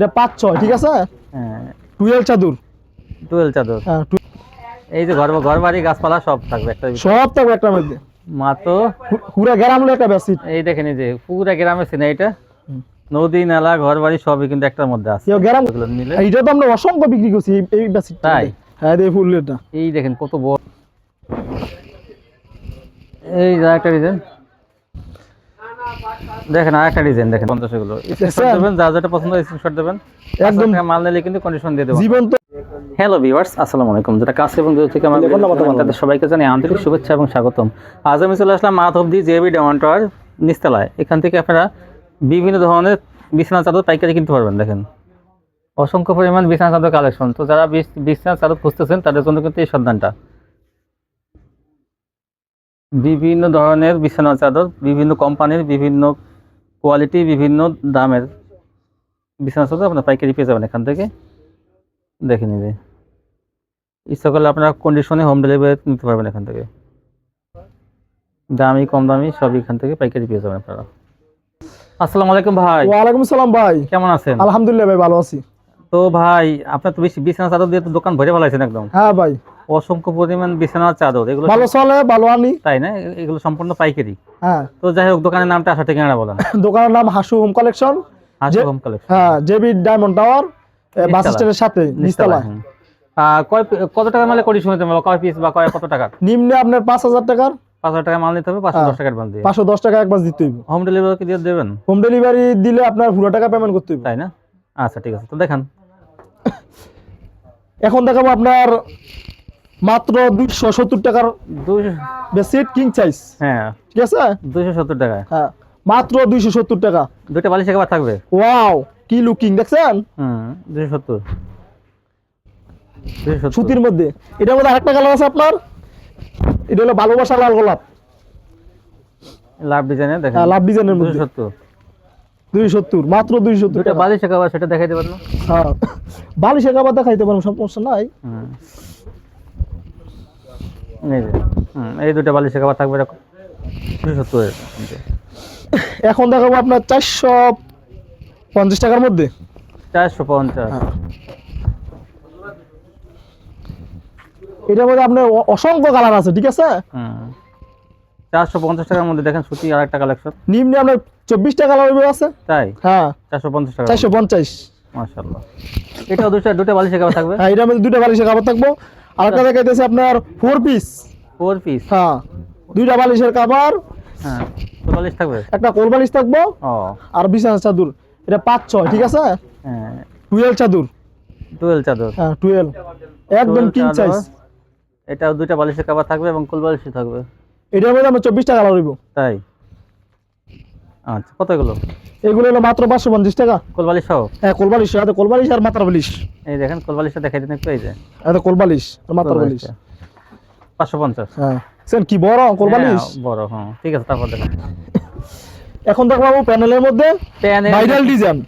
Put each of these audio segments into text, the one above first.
এটা পাঁচ ছয় ঠিক আছে? হ্যাঁ। টুয়েলভ চাদর। টুয়েল চাদর। হ্যাঁ এই যে ঘর ঘর বাড়ি গাছপালা সব থাকবে একটা সব থাকবে একটা মধ্যে। মাত্র পুরা গ্রাম একটা বেসিট এই দেখেন এই যে পুরা গ্রামের সিনে এটা নদী নালা ঘর বাড়ি সবই কিন্তু একটার মধ্যে আছে। গ্রাম নিলে এইটা তো আমরা অসংখ্য বিক্রি করছি এই- বেসিট তাই? হ্যাঁ এই ফুলেরটা। এই দেখেন কত বড়। এই যে একটা ডিজাইন দেখেন আর একটা ডিজাইন দেখেন পঞ্চাশ এগুলো। দেবেন যা যেটা পছন্দ স্ক্রিনশট দেবেন। একদম মাল নিলে কিন্তু কন্ডিশন দিয়ে দেবো জীবন হ্যালো ভিউয়ার্স আসসালামু আলাইকুম। যারা কাছে এবং দূর থেকে দেখেন, তাদের সবাইকে জানাই আন্তরিক শুভেচ্ছা এবং স্বাগতম। আজ আমি চলে আসলাম মাধবদি জেবি ডেমন টাওয়ার নিস্তালায় এখান থেকে আপনারা বিভিন্ন ধরনের বিছানা চাদর পাইকারি কিনতে পারবেন দেখেন। অসংখ্য পরিমাণ বিছানা চাদর কালেকশন তো যারা বিছানা চাদর খুঁজতেছেন তাদের জন্য কিন্তু এই সন্ধানটা। বিভিন্ন ধরনের বিছানা চাদর বিভিন্ন কোম্পানির বিভিন্ন কোয়ালিটি বিভিন্ন দামের বিছানা চাদর আপনার পাইকারি পেয়ে যাবেন এখান থেকে। দেখে নিবে ইচ্ছা করলে আপনারা কন্ডিশনে হোম ডেলিভারি নিতে পারবেন এখান থেকে। দামি কম দামি সব এখান থেকে পাইকারি পেয়ে যাবেন আপনারা। আসসালামু আলাইকুম ভাই। ওয়ালাইকুম সালাম ভাই। কেমন আছেন? আলহামদুলিল্লাহ ভাই ভালো আছি। তো ভাই আপনার তো বেশি বিছানা চাদর দিয়ে তো দোকান ভরে ফেলাইছেন একদম। হ্যাঁ ভাই। অসংখ্য পরিমাণ বিছানার চাদর এগুলো ভালো চলে ভালো আনি। তাই না? এগুলো সম্পূর্ণ পাইকারি। হ্যাঁ। তো যাই হোক দোকানের নামটা আসা ঠিকানা বলেন। দোকানের নাম Hasu home collection. Hasu home collection. হ্যাঁ জেবি ডায়মন্ড টাওয়ার বাস। স্ট্যান্ডের সাথে নিচতলা কয় কত টাকা মালে কন্ডিশন নিতে হবে কয় পিস বা কয় কত টাকা নিম্নে আপনার পাঁচ হাজার টাকার। পাঁচ হাজার টাকা মাল নিতে হবে পাঁচশো হ্যাঁ। দশ টাকার মাল দিয়ে। পাঁচশো দশ টাকা একবার দিতে হবে হোম ডেলিভারি কি দিয়ে দেবেন? হোম ডেলিভারি দিলে আপনার পুরো টাকা পেমেন্ট করতে হবে তাই না? আচ্ছা ঠিক আছে। তো দেখান। এখন দেখাবো আপনার মাত্র দুইশো সত্তর টাকার বেডশিট কিং সাইজ হ্যাঁ। ঠিক আছে? দুশো সত্তর টাকায় হ্যাঁ। মাত্র দুইশো সত্তর টাকা। দুইটা বালিশ একেবারে থাকবে? ওয়াও কি লুকিং দেখছেন? হুম দুশো সত্তর। সুতির মধ্যে। এটার মধ্যে আরেকটা কালার আছে আপনার? এটা হলো ভালোবাসা লাল গোলাপ। লাভ ডিজাইনের দেখেন। হ্যাঁ, লাভ ডিজাইনের মধ্যে। সত্তর। দুইশো সত্তর মাত্র দুইশো সত্তর টাকা। বালিশ একেবারে সেটা দেখাই দেবেন না হ্যাঁ। বালিশের কাবার দেখাইতে পারেন সমস্যা নাই। এই যে হুম এই দুইটা বালিশ একেবারে থাকবে এরকম। দুশো সত্তরের এখন দেখাবো আপনার চারশো পঞ্চাশ টাকার মধ্যে। চারশো পঞ্চাশ। হ্যাঁ। এটার মধ্যে আপনার অসংখ্য কালার আছে ঠিক আছে? হুম। চারশো পঞ্চাশ টাকার মধ্যে দেখেন সুতি আর একটা কালেকশন। নিম্নে আপনার চব্বিশটা কালার আছে? তাই? হ্যাঁ। চারশো পঞ্চাশ টাকা চারশো পঞ্চাশ। মাশাল্লাহ এটাও দুটো দুটো বালিশ একেবারে থাকবে? হ্যাঁ এটার মধ্যে দুইটা বালিশের কাপড় থাকব। আরেকটা দেখাইতেছে আপনার ফোর পিস ফোর পিস হ্যাঁ দুইটা বালিশের কাপড় হ্যাঁ বালিশ থাকবে? একটা কোল বালিশ থাকব। আর বিছানা চাদর। এটা পাঁচ ছয় ঠিক আছে? হ্যাঁ। টুয়েলভ চাদর। টুয়েলভ চাদর। হ্যাঁ টুয়েলভ। একদম 12 কিং। সাইজ এটাও দুইটা বালিশের কাবার থাকবে এবং কুল বালিশই থাকবে। এটার মধ্যে আমরা চব্বিশটা কালার হইব তাই? আচ্ছা কত এগুলো? এগুলো হলো মাত্র পাঁচশো পঞ্চাশ টাকা। কোল বালিশ সহ? হ্যাঁ কোল বালিশ হাতে কোল বালিশ আর বালিশ এই দেখেন কোল বালিশটা দেখাই দিন একটু এই যে। হাতে কোল বালিশ আর বালিশ পাঁচশো পঞ্চাশ। হ্যাঁ। সেন কি বড় কোল বালিশ হ্যাঁ, বড় হ্যাঁ। ঠিক আছে তারপর দেখেন। এখন দেখো বাবু প্যানেলের মধ্যে ভাইরাল ডিজাইন।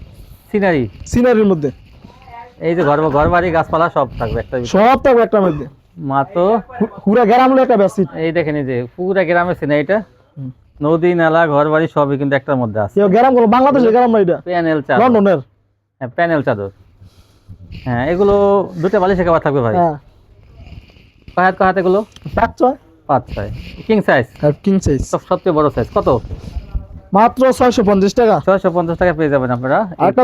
সিনারি। সিনারির মধ্যে। এই যে ঘর ঘর বাড়ি গাছপালা সব থাকবে একটা সব থাকবে একটা মধ্যে। মাত্র পু- পুরা গ্রাম হলো একটা বেসিট এই দেখেন এই যে পুরা গ্রামের সিনারিটা। নদী নালা ঘর বাড়ি সবই কিন্তু একটার মধ্যে আছে। গ্রামগুলো বাংলাদেশের গ্রাম না এটা? প্যানেল চাদর। লন্ডনের? হ্যাঁ প্যানেল চাদর। হ্যাঁ এগুলো দুটো বালিশ একেবারে থাকবে ভাই। হ্যাঁ। কয় হাত কয় হাত এগুলো? পাঁচ ছয়। পাঁচ ছয়। কিং সাইজ কিং সাইজ সব সবচেয়ে বড় সাইজ কত? মাত্র ছয়শো পঞ্চাশ টাকা। ছয়শো পঞ্চাশ টাকা পেয়ে যাবেন আপনারা। এই আরেকটা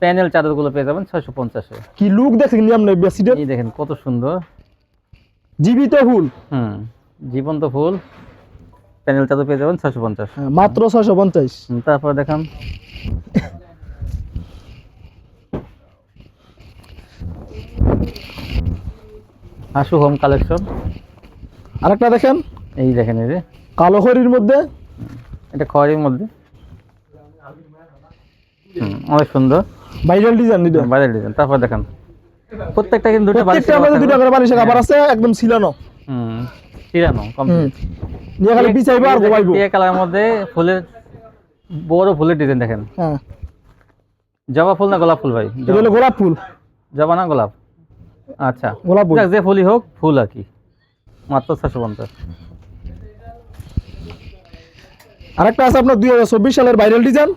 প্যানেল- চাদরগুলো পেয়ে যাবেন ছয়শো পঞ্চাশে কি লুক দেখেন নিয়ম নেই বেসিটের এই দেখেন কত সুন্দর। জীবিত ফুল। হুম জীবন্ত ফুল। প্যানেল চাদর পেয়ে যাবেন ছয়শো পঞ্চাশ। হ্যাঁ, মাত্র ছয়শো পঞ্চাশ। তারপর দেখান। হাসু হোম কালেকশন আরেকটা দেখেন। এই দেখেন এই যে। কালো খড়ির মধ্যে। এটা খয়ের মধ্যে। অনেক সুন্দর। ভাইরাল ডিজাইন এটা। বাইরের ডিজাইন তারপর দেখেন। প্রত্যেকটা কিন্তু দুটো বালিশ প্রত্যেকটা মধ্যে দুইটা করে বালিশের কাপড় আছে একদম সিলানো হুম। তিরানো কমপ্লিট নিয়ে খালি বিছাইবো আর ঘুমাইবো। টিয়া কালারের মধ্যে ফুলের বড় ফুলের ডিজাইন দেখেন। হ্যাঁ। জবা ফুল না গোলাপ ফুল ভাই? গোলাপ ফুল। জবা না গোলাপ? আচ্ছা। গোলাপ ফুল। যে ফুলই হোক ফুল আর কি। মাত্র ছশো পঞ্চাশ। আরেকটা আছে আপনার দুই হাজার চব্বিশ সালের ভাইরাল ডিজাইন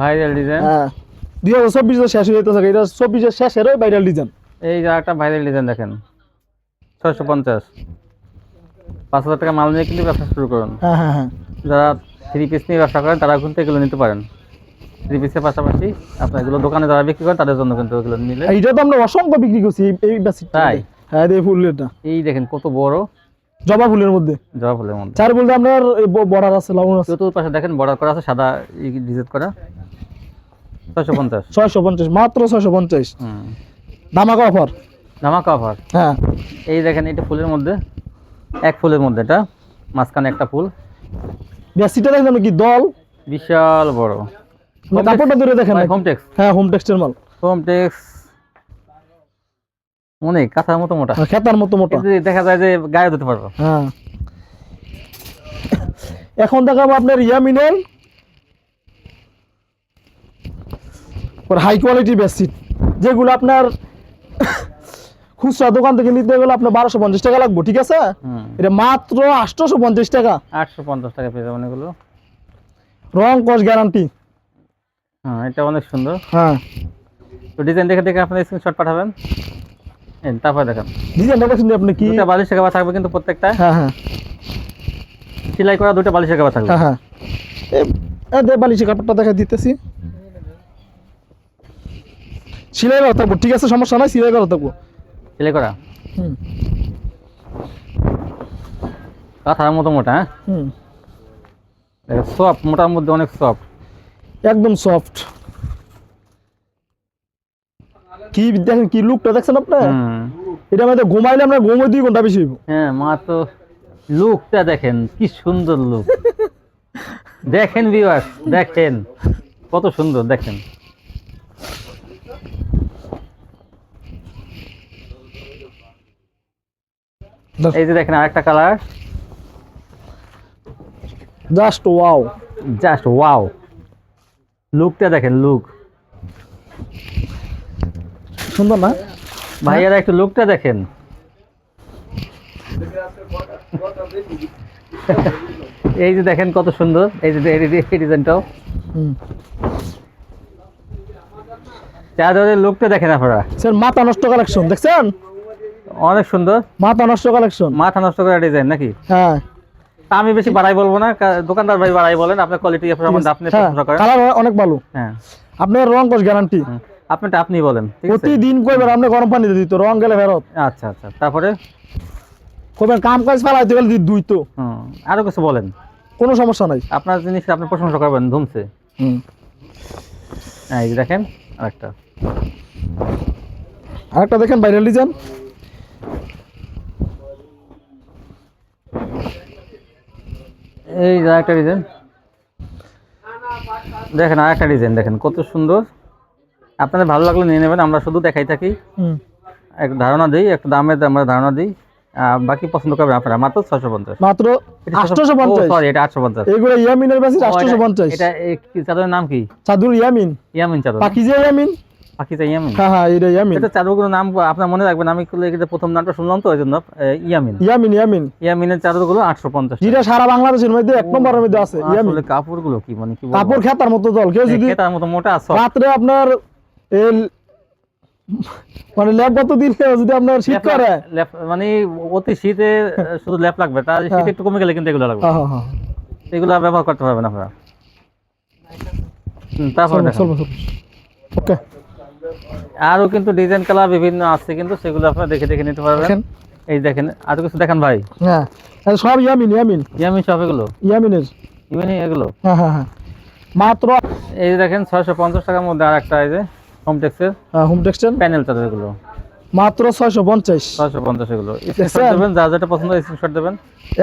ভাইরাল ডিজাইন হ্যাঁ। দুই হাজার চব্বিশে শেষ হয়ে যেতেছে এটা চব্বিশের শেষের ভাইরাল ডিজাইন এই যে একটা ভাইরাল ডিজাইন দেখেন। ছয়শো পঞ্চাশ। পাঁচ হাজার টাকা মাল নিয়ে কিন্তু ব্যবসা শুরু করুন। হ্যাঁ হ্যাঁ হ্যাঁ। যারা থ্রি পিস নিয়ে ব্যবসা করেন তারা কিন্তু এগুলো নিতে পারেন। থ্রি পিসের পাশাপাশি আপনার এগুলো দোকানে যারা বিক্রি করেন তাদের জন্য কিন্তু এগুলো নিলে এইটা তো আমরা অসংখ্য বিক্রি করছি এই- এই তাই? হ্যাঁ এই ফুলেরটা এই দেখেন কত বড়। জবা ফুলের মধ্যে। জবা ফুলের মধ্যে। চার বলতে আপনার বর্ডার আছে লবণ আছে। চতুর্থ পাশে দেখেন বর্ডার করা আছে সাদা ডিজাইন করা। ছয়শো পঞ্চাশ। ছয়শো পঞ্চাশ মাত্র ছয়শো পঞ্চাশ। ধামাকা অফার ধামাকা অফার হ্যাঁ। এই দেখেন এটা ফুলের মধ্যে। এক ফুলের মধ্যে এটা মাঝখানে একটা ফুল। বেসিটা দেখেন কি দল? বিশাল বড়। কাপড়টা ধরে দেখেন হোমটেক্স হ্যাঁ হোম টেক্সটের মাল। হোমটেক্স অনেক কাঁথার মতো মোটা। হ্যাঁ, খেতার মতো মোটা। দেখা যায় যে গায়ে দিতে পারব। হ্যাঁ। এখন দেখাবো আপনার ইয়ামিনের হাই কোয়ালিটি বেডশিট যেগুলো আপনার খুচরা দোকান থেকে নিতে গেলে আপনার বারোশো পঞ্চাশ টাকা লাগবে ঠিক আছে? এটা মাত্র আটশোশো পঞ্চাশ টাকা। আটশো পঞ্চাশ টাকা পেয়ে যাবেন এগুলো। রং কস গ্যারান্টি। হ্যাঁ এটা অনেক সুন্দর। হ্যাঁ। তো ডিজাইন দেখে দেখে আপনি স্ক্রিনশট পাঠাবেন। এই, তারপর দেখেন। ডিজাইনটা দেখছেন আপনি কি দুটা বালিশের কাবা থাকবে কিন্তু প্রত্যেকটা। হ্যাঁ হ্যাঁ। সেলাই করা দুটো বালিশের কাবা থাকবে। হ্যাঁ হ্যাঁ। এ- এ দে বালিশি কাপড়টা দেখা দিতেছি। সিলাই করা থাকব ঠিক আছে? সমস্যা নাই সিলাই করা থাকব। সেলাই করা? হুম। কাঁথার মতো মোটা হ্যাঁ? হুম। সফট মোটার মধ্যে অনেক সফট একদম সফট কি দেখেন কি লুকটা দেখছেন আপনি এটা মধ্যে ঘুমাইলে আমরা ঘুমোই দুই ঘণ্টা বেশি হ্যাঁ মা তো লুকটা দেখেন কি সুন্দর লুক দেখেন ভিউয়ার্স দেখেন। কত সুন্দর দেখেন। এই যে দেখেন আরেকটা colour. Just wow. Just wow. লুকটা দেখেন লুক। সুন্দর না? ভাইয়ারা একটু লুকটা দেখেন। এই যে দেখেন কত সুন্দর এই যে এই ডিজাইনটাও। চাদরের লুকটা দেখেন আপনারা। স্যার মাথা নষ্ট কালেকশন দেখছেন? অনেক সুন্দর। মাথা নষ্ট কালেকশন মাথা নষ্ট করা ডিজাইন নাকি? হ্যাঁ। তা আমি বেশি বাড়াই বলব না দোকানদার ভাই বাড়াই বলেন আপনার কোয়ালিটি সম্বন্ধে আপনি হ্যাঁ প্রশংসা করেন। কালার অনেক ভালো। হ্যাঁ। আপনার রং কস গ্যারান্টি হুম। আপনারটা আপনি বলেন প্রতিদিন কইবেন আপনি গরম পানি দিত রং গেলে ফেরত। আচ্ছা আচ্ছা তারপরে? কইবেন কাম কাজ ফেলাইতে গেলে দুই তো হুম আরও কিছু বলেন। কোনো সমস্যা নাই। আপনার জিনিস আপনি প্রশংসা করবেন ধুমছে। হুম। এই দেখেন আরেকটা। আরেকটা দেখেন ভাইরাল ডিজাইন এই যে আরেকটা ডিজাইন দেখেন আরেকটা ডিজাইন দেখেন কত সুন্দর। আপনাদের ভালো লাগলে নিয়ে নেবেন আমরা শুধু দেখাই থাকি। এক ধারণা দিই একটা দামের আমরা ধারণা দিই। বাকি পছন্দ করবেন আপনারা। মাত্র ছশো পঞ্চাশ। মাত্র পঞ্চাশ। সরি এটা আটশো পঞ্চাশ এগুলো ইয়ামিনের বেশি আটশোশো পঞ্চাশ। এটা চাদরের নাম কি? চাদুর ইয়ামিন। ইয়ামিন চাদর। পাকিজা ইয়ামিন। পাখিটা ইয়ামিন? হ্যাঁ হ্যাঁ এটা ইয়ামিন। এটা নাম আপনার মনে রাখবেন আমি এটা প্রথম নামটা শুনলাম তো ইয়ামিন। ইয়ামিন ইয়ামিন। ইয়ামিনের চাদরগুলো আটশো পঞ্চাশ যেটা সারা বাংলাদেশের মধ্যে এক নম্বরের মধ্যে আছে ইয়ামিন। আসলে কাপড়গুলো কি মানে কি? কাপড় খেতার মতো দল কেউ যদি তার মতো মোটা আছে রাত্রে আপনার এই মানে ল্যাব কত দিলে যদি আপনার শীত করে। মানে অতি শীতে শুধু ল্যাপ লাগবে তার শীত একটু কমে গেলে কিন্তু এগুলো লাগবে। হ্যাঁ হ্যাঁ হ্যাঁ। এগুলো ব্যবহার করতে পারবেন আপনারা। তারপর ওকে। আরও কিন্তু ডিজাইন কালার বিভিন্ন আছে কিন্তু সেগুলো আপনারা দেখে দেখে নিতে পারবেন। এই দেখেন আরও কিছু দেখেন ভাই। হ্যাঁ সব ইয়ামিন ইয়ামিন। ইয়ামিন সব এগুলো? ইয়ামিনের। ইয়ামিন এগুলো? হ্যাঁ হ্যাঁ হ্যাঁ। মাত্র এই দেখেন ছয়শো পঞ্চাশ টাকার মধ্যে আর একটা এই যে হোমটেক্সের হোম টেক্সটাইল প্যানেল চাদর এগুলো। মাত্র ছয়শো পঞ্চাশ। ছয়শো পঞ্চাশ এগুলো। স্ক্রিনশট? দেবেন যা যেটা পছন্দ হয় স্ক্রিনশট দেবেন।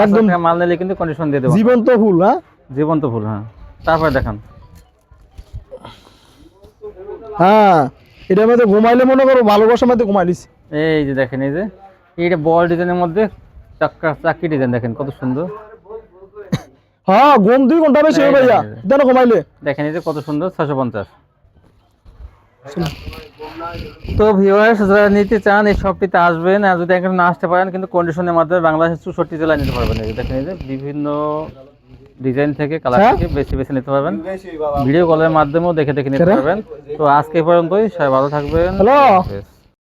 একদম মাল নিলে কিন্তু কন্ডিশন দিয়ে দেবো। জীবন্ত ফুল হ্যাঁ? জীবন্ত ফুল হ্যাঁ। তারপরে দেখান। হ্যাঁ। এটার মধ্যে ঘুমাইলে মনে করো ভালোবাসার মধ্যে এই যে দেখেন এই যে এইটা বল ডিজাইনের মধ্যে চাক্কা চাকি ডিজাইন দেখেন কত সুন্দর। হ্যাঁ ঘুম দুই ঘণ্টা বেশি হয়ে ভাইয়া। দেন ঘুমাইলে? দেখেন এই যে কত সুন্দর ছশো পঞ্চাশ। তো ভিউয়ার্স যারা নিতে চান এই শপটিতে আসবেন। আর যদি এখানে না আসতে পারেন কিন্তু কন্ডিশনের মাধ্যমে বাংলাদেশের চৌষট্টি জেলায় নিতে পারবেন। দেখেন এই যে বিভিন্ন ডিজাইন থেকে কালার হ্যাঁ? থেকে বেশি বেশি নিতে পারবেন। ভিডিও কলের মাধ্যমেও দেখে দেখে নিতে পারবেন। তো আজকে এই পর্যন্তই সবাই ভালো থাকবেন।